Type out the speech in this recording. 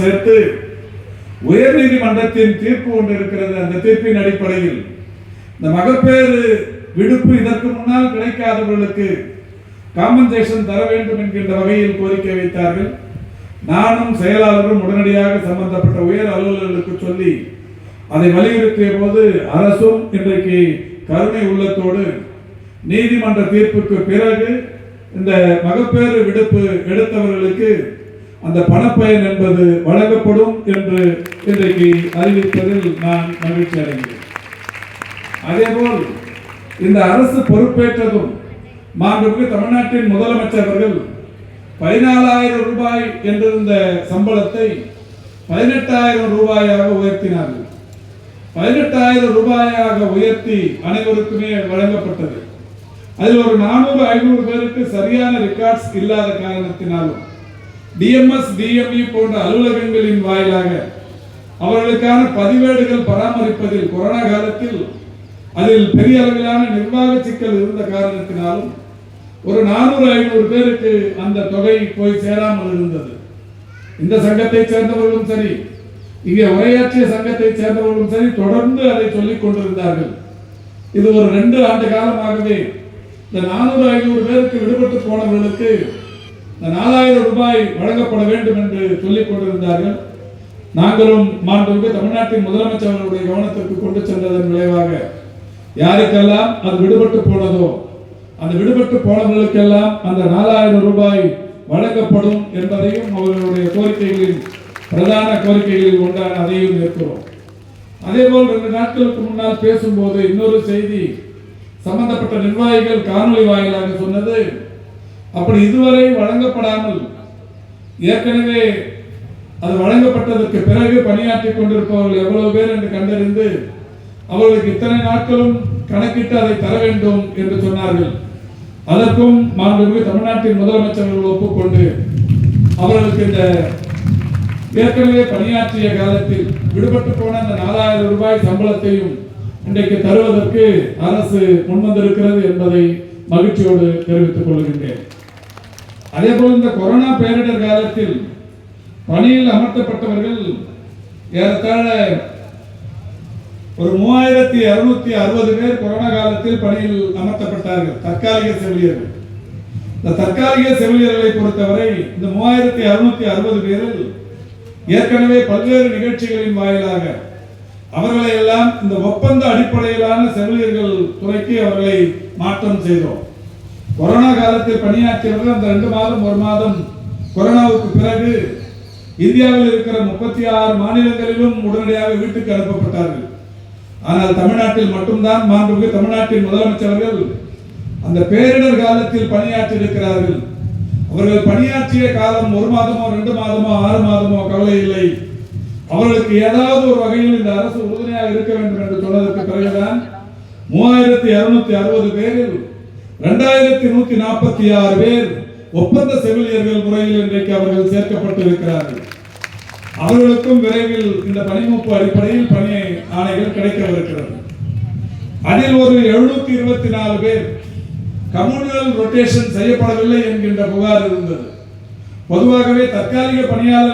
சேர்த்து உயர் நீதிமன்றத்தின் தீர்ப்பு ஒன்று இருக்கிறது. அந்த தீர்ப்பின் அடிப்படையில் இந்த மகப்பேறு விடுப்பு இதற்கு முன்னால் கிடைக்காதவர்களுக்கு காம்பன்சேஷன் தர வேண்டும் என்கின்ற வகையில் கோரிக்கை வைத்தார்கள். நானும் செயலாளரும் உடனடியாக சம்பந்தப்பட்ட உயர் அலுவலர்களுக்கு சொல்லி அதை வலியுறுத்திய போது அரசும் இன்றைக்கு கருணை உள்ளத்தோடு நீதிமன்ற தீர்ப்புக்கு பிறகு இந்த மகப்பேறு விடுப்பு எடுத்தவர்களுக்கு அந்த பணப்பயன் என்பது வழங்கப்படும் என்று இன்றைக்கு அறிவிப்பதில் நான் மகிழ்ச்சி அடைகிறேன். அதேபோல் இந்த அரசு பொறுப்பேற்றதும் மாண்புமிகு தமிழ்நாட்டின் முதலமைச்சர் அவர்கள் பதினாலாயிரம் ரூபாய் என்றிருந்த சம்பளத்தை பதினெட்டாயிரம் ரூபாயாக உயர்த்தினார்கள். பதினெட்டாயிரம் ரூபாயாக உயர்த்தி அனைவருக்குமே வழங்கப்பட்டது. அதில் ஒரு நானூறு ஐநூறு பேருக்கு சரியான ரெக்கார்ட்ஸ் இல்லாத காரணத்தினாலும் டிஎம்எஸ் டிஎம்இ போன்ற அலுவலகங்களின் வாயிலாக அவர்களுக்கான பதிவேடுகள் பராமரிப்பதில் கொரோனா காலத்தில் அதில் பெரிய அளவிலான நிர்வாக சிக்கல் இருந்த காரணத்தினாலும் ஒரு நானூறு ஐநூறு பேருக்கு அந்த தொகை போய் சேராமல் இருந்தது. இந்த சங்கத்தை சேர்ந்தவர்களும் சரி இங்கே உரையாற்றிய சங்கத்தை சேர்ந்தவர்களும் சரி தொடர்ந்து அதை சொல்லிக் கொண்டிருந்தார்கள். இது ஒரு ரெண்டு ஆண்டு காலமாகவே இந்த நானூறு ஐநூறு பேருக்கு விடுபட்டு போனவர்களுக்கு இந்த நாலாயிரம் ரூபாய் வழங்கப்பட வேண்டும் என்று சொல்லிக் கொண்டிருந்தார்கள். நாங்களும் மாண்புமிகு தமிழ்நாட்டின் முதலமைச்சர் அவர்களுடைய கவனத்திற்கு கொண்டு சென்றதன் விளைவாக யாருக்கெல்லாம் அது விடுபட்டு போனதோ அந்த விடுபட்டு போனவர்களுக்கெல்லாம் அந்த நாலாயிரம் ரூபாய் வழங்கப்படும் என்பதையும் அவர்களுடைய கோரிக்கைகளில் பிரதான கோரிக்கைகளில் ஒன்றான அதையும் நிற்கிறோம் அதேபோல் ரெண்டு நாட்களுக்கு முன்னால் பேசும்போது இன்னொரு செய்தி சம்பந்தப்பட்ட நிர்வாகிகள் காணொலி வாயிலாக சொன்னது அப்படி இதுவரை வழங்கப்படாமல் ஏற்கனவே அது வழங்கப்பட்டதற்கு பிறகு பணியாற்றிக் கொண்டிருப்பவர்கள் எவ்வளவு பேர் என்று கண்டறிந்து அவர்களுக்கு இத்தனை நாட்களும் கணக்கிட்டு அதை தர வேண்டும் என்று சொன்னார்கள். அதற்கும் மாண்புமிகு தமிழ்நாட்டின் முதலமைச்சர்கள் ஒப்புக்கொண்டு அவர்களுக்கு இந்த ஏற்கனவே பணியாற்றிய காலத்தில் விடுபட்டு போன அந்த நாலாயிரம் ரூபாய் சம்பளத்தையும் இன்றைக்கு தருவதற்கு அரசு முன்வந்திருக்கிறது என்பதை மகிழ்ச்சியோடு தெரிவித்துக் கொள்கின்றேன். அதேபோல் இந்த கொரோனா பேரிடர் காலத்தில் பணியில் அமர்த்தப்பட்டவர்கள் ஏறத்தாழ ஒரு மூவாயிரத்தி அறுநூத்தி அறுபது பேர் கொரோனா காலத்தில் பணியில் அமர்த்தப்பட்டார்கள். தற்காலிக செவிலியர்கள். இந்த தற்காலிக செவிலியர்களை பொறுத்தவரை இந்த மூவாயிரத்தி அறுநூத்தி அறுபது பேரில் ஏற்கனவே பல்வேறு நிகழ்ச்சிகளின் வாயிலாக அவர்களை எல்லாம் இந்த ஒப்பந்த அடிப்படையிலான செவிலியர்கள் துறைக்கு அவர்களை மாற்றம் செய்தோம். கொரோனா காலத்தில் பணியாற்றியவர்கள் அந்த ரெண்டு மாதம் ஒரு மாதம் கொரோனாவுக்கு பிறகு இந்தியாவில் இருக்கிற முப்பத்தி ஆறு மாநிலங்களிலும் உடனடியாக வீட்டுக்கு அனுப்பப்பட்டார்கள். ஆனால் தமிழ்நாட்டில் மட்டும்தான் மாண்புமிகு தமிழ்நாட்டின் முதலமைச்சர்கள் அந்த பேரிடர் காலத்தில் பணியாற்றி இருக்கிறார்கள் அவர்கள் பணியாற்றிய காலம் ஒரு மாதமோ ரெண்டு மாதமோ ஆறு மாதமோ கவலை இல்லை. அவர்களுக்கு ஏதாவது ஒரு வகையில் இந்த அரசு உறுதுணையாக இருக்க வேண்டும் என்று சொன்னதற்கு பிறகுதான் மூவாயிரத்தி இருநூத்தி அறுபது பேரில் இரண்டாயிரத்தி நூத்தி நாற்பத்தி ஆறு பேர் ஒப்பந்த செவிலியர்கள் முறையில் இன்றைக்கு அவர்கள் சேர்க்கப்பட்டு இருக்கிறார்கள் அவர்களுக்கும் விரைவில் இந்த பணிமூப்பு அடிப்படையில் பணி ஆணைகள் கிடைக்கவிருக்கிறது. அதில் ஒரு எழுநூத்தி இருபத்தி நாலு பேர் கம்யூனல் ரொட்டேஷன் செய்யப்படவில்லை என்கின்ற புகார் இருந்தது. பொதுவாகவே தற்காலிக பணியாளர்கள்